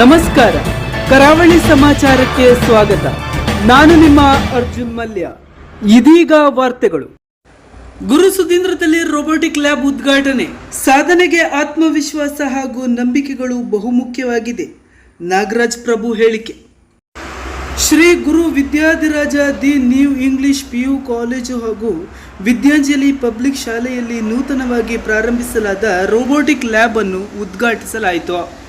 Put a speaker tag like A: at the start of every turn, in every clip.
A: ನಮಸ್ಕಾರ. ಕರಾವಳಿ ಸಮಾಚಾರಕ್ಕೆ ಸ್ವಾಗತ. ನಾನು ನಿಮ್ಮ ಅರ್ಜುನ್ ಮಲ್ಯ. ಇದೀಗ ವಾರ್ತೆಗಳು. ಗುರು ಸುಧೀಂದ್ರದಲ್ಲಿ ರೋಬೋಟಿಕ್ ಲ್ಯಾಬ್ ಉದ್ಘಾಟನೆ. ಸಾಧನೆಗೆ ಆತ್ಮವಿಶ್ವಾಸ ಹಾಗೂ ನಂಬಿಕೆಗಳು ಬಹುಮುಖ್ಯವಾಗಿದೆ. ನಾಗರಾಜ್ ಪ್ರಭು ಹೇಳಿಕೆ. Shri Guru Vidyadhiraja the new English PU college ಹಾಗೂ ವಿದ್ಯಾಂಜಲಿ ಪಬ್ಲಿಕ್ ಶಾಲೆಯಲ್ಲಿ ನೂತನವಾಗಿ ಪ್ರಾರಂಭಿಸಲಾದ ರೋಬೋಟಿಕ್ ಲ್ಯಾಬ್ ಅನ್ನು ಉದ್ಘಾಟಿಸಲಾಯಿತು.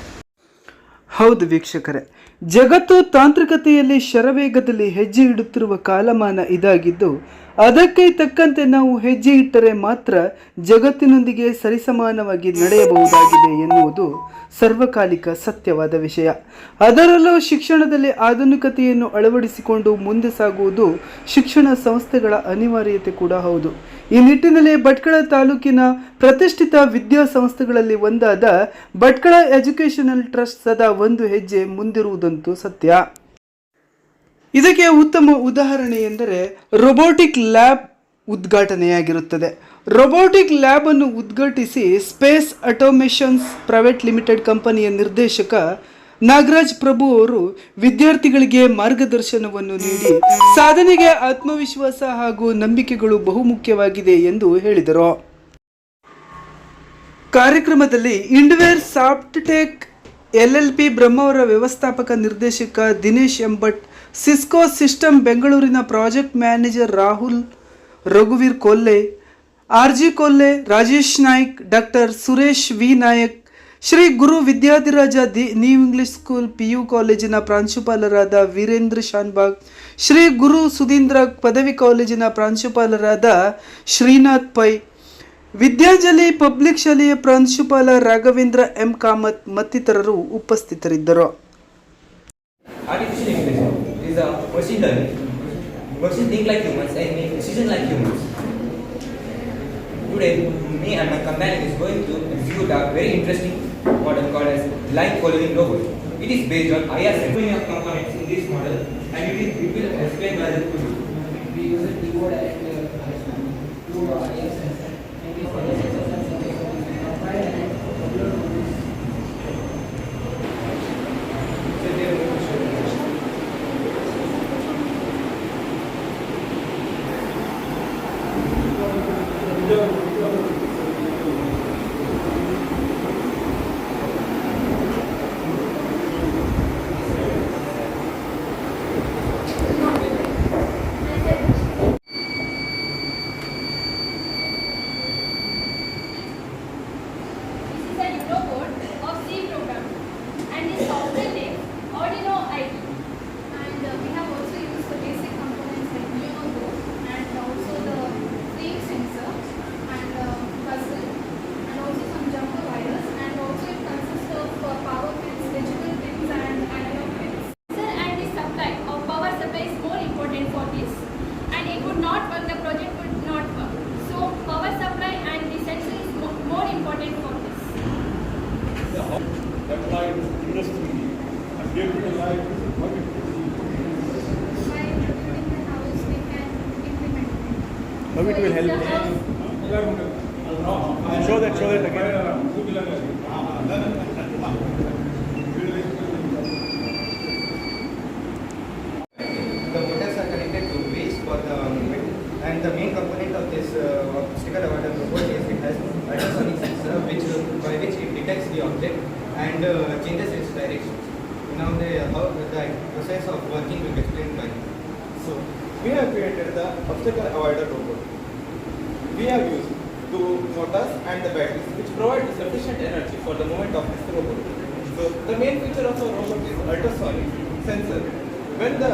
A: ಹೌದು ವೀಕ್ಷಕರೇ. ಜಗತ್ತು ತಾಂತ್ರಿಕತೆಯಲ್ಲಿ ಶರವೇಗದಲ್ಲಿ ಹೆಜ್ಜೆ ಇಡುತ್ತಿರುವ ಕಾಲಮಾನ ಇದಾಗಿದ್ದು ಅದಕ್ಕೆ ತಕ್ಕಂತೆ ನಾವು ಹೆಜ್ಜೆ ಇಟ್ಟರೆ ಮಾತ್ರ ಜಗತ್ತಿನೊಂದಿಗೆ ಸರಿಸಮಾನವಾಗಿ ನಡೆಯಬಹುದಾಗಿದೆ ಎನ್ನುವುದು ಸರ್ವಕಾಲಿಕ ಸತ್ಯವಾದ ವಿಷಯ. ಅದರಲ್ಲೂ ಶಿಕ್ಷಣದಲ್ಲಿ ಆಧುನಿಕತೆಯನ್ನು ಅಳವಡಿಸಿಕೊಂಡು ಮುಂದೆ ಸಾಗುವುದು ಶಿಕ್ಷಣ ಸಂಸ್ಥೆಗಳ ಅನಿವಾರ್ಯತೆ ಕೂಡ ಹೌದು. ಈ ನಿಟ್ಟಿನಲ್ಲಿ ಭಟ್ಕಳ ತಾಲೂಕಿನ ಪ್ರತಿಷ್ಠಿತ ವಿದ್ಯಾಸಂಸ್ಥೆಗಳಲ್ಲಿ ಒಂದಾದ ಭಟ್ಕಳ ಎಜುಕೇಷನಲ್ ಟ್ರಸ್ಟ್ ಸದಾ ಒಂದು ಹೆಜ್ಜೆ ಮುಂದಿರುವುದಂತೂ ಸತ್ಯ. ಇದಕ್ಕೆ ಉತ್ತಮ ಉದಾಹರಣೆ ಎಂದರೆ ರೊಬೋಟಿಕ್ ಲ್ಯಾಬ್ ಉದ್ಘಾಟನೆಯಾಗಿರುತ್ತದೆ. ರೊಬೋಟಿಕ್ ಲ್ಯಾಬ್ ಅನ್ನು ಉದ್ಘಾಟಿಸಿ ಸ್ಪೇಸ್ ಅಟೋಮೇಷನ್ಸ್ ಪ್ರೈವೇಟ್ ಲಿಮಿಟೆಡ್ ಕಂಪನಿಯ ನಿರ್ದೇಶಕ ನಾಗರಾಜ್ ಪ್ರಭು ಅವರು ವಿದ್ಯಾರ್ಥಿಗಳಿಗೆ ಮಾರ್ಗದರ್ಶನವನ್ನು ನೀಡಿ ಸಾಧನೆಗೆ ಆತ್ಮವಿಶ್ವಾಸ ಹಾಗೂ ನಂಬಿಕೆಗಳು ಬಹುಮುಖ್ಯವಾಗಿದೆ ಎಂದು ಹೇಳಿದರು. ಕಾರ್ಯಕ್ರಮದಲ್ಲಿ Indware softtech L L P Brahmavara ವ್ಯವಸ್ಥಾಪಕ ನಿರ್ದೇಶಕ ದಿನೇಶ್ ಎಂಬಟ್ ಸಿಸ್ಕೋ ಸಿಸ್ಟಮ್ ಬೆಂಗಳೂರಿನ project manager Rahul ರಘುವೀರ್ Kolle R G Kolle Rajesh Naik doctor Suresh V Nayak Shri Guru Vidyadhiraja the new English school P U ಕಾಲೇಜಿನ ಪ್ರಾಂಶುಪಾಲರಾದ ವೀರೇಂದ್ರ ಶಾನ್ಬಾಗ್ ಶ್ರೀ ಗುರು ಸುಧೀಂದ್ರ ಪದವಿ ಕಾಲೇಜಿನ ಪ್ರಾಂಶುಪಾಲರಾದ ಶ್ರೀನಾಥ್ ಪೈ, ವಿದ್ಯಾಂಜಲಿ ಪಬ್ಲಿಕ್ ಶಾಲೆಯ ಪ್ರಾಂಶುಪಾಲ ರಾಘವೇಂದ್ರ ಎಂ ಕಾಮತ್ ಮತ್ತಿತರರು ಉಪಸ್ಥಿತರಿದ್ದರು.
B: Is a machine learning. Machines think like humans and make decisions like humans. Today, me and my companion is going to execute a very interesting model called as line following robot. It is based on IR components in this model and it, is, it will explain by the
C: mudando.
D: How it will help? Show that, show that again.
B: The motors are connected to wheels for the movement and the main component of this uh, sticker award robot is it has ultrasonic sensor which by which it detects the object and uh, changes its direction. Now the how the process of working will be explained by
E: So, we have created the obstacle avoider robot. We have used two motors and the batteries which provide sufficient energy for the movement of this robot. So, the main feature of the robot is ultrasonic sensor. When the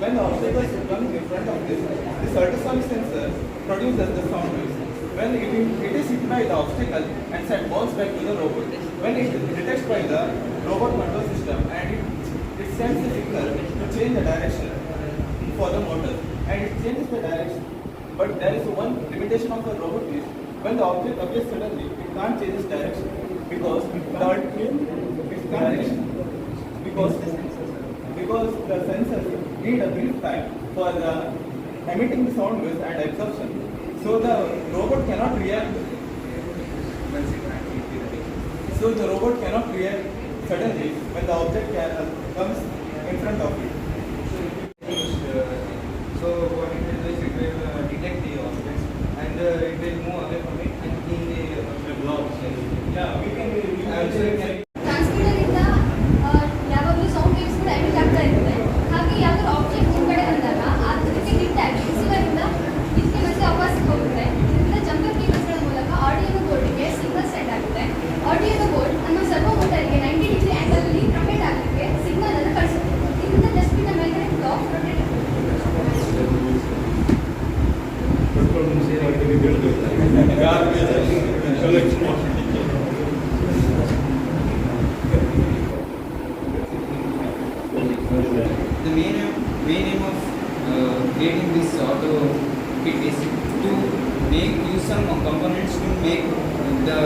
E: when the obstacle is coming in front of this, this ultrasonic sensor produces the sound waves. When it, it is hit by the obstacle and sent bounce back to the robot. When it detects by the robot control system and it, it sends a signal to change the direction for the motor and it changes the direction. But there is one limitation of the robot is when the object appears suddenly, it can't change its direction because the third wheel is Because, because the sensors need a brief time for the emitting the sound waves and absorption. So the robot cannot react. So the robot cannot react
B: suddenly when the object uh, comes in front of it.
F: this auto kit is to make use some components to make the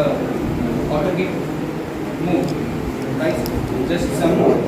F: auto kit move. Right? Just some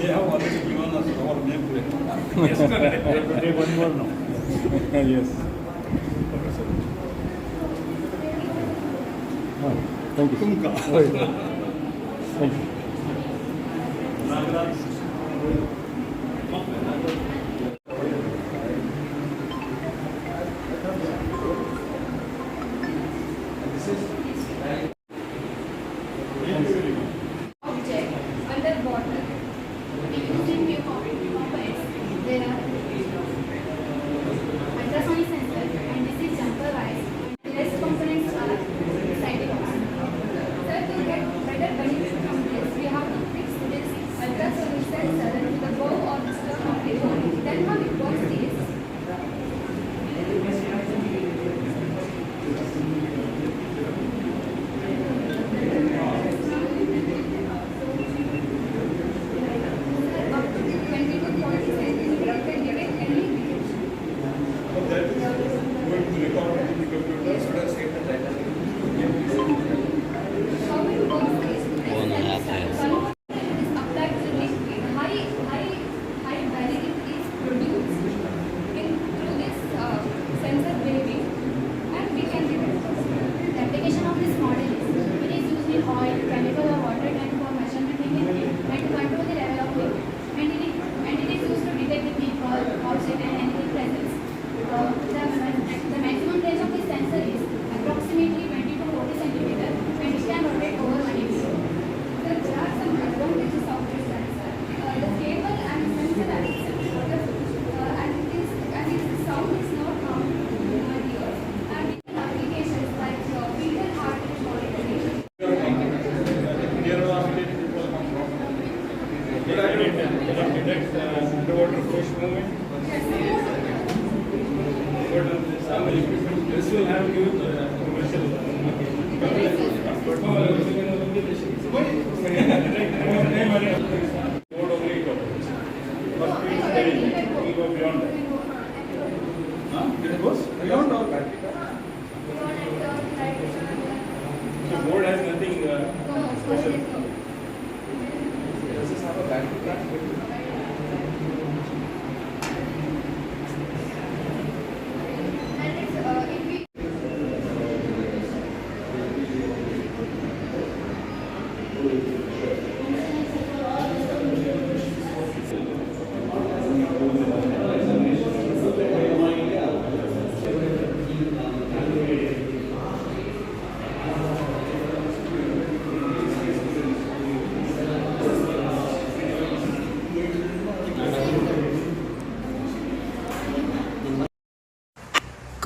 D: దేహం జీవన thank you thank you
C: conduct underwater
D: fish movement. This will have
C: you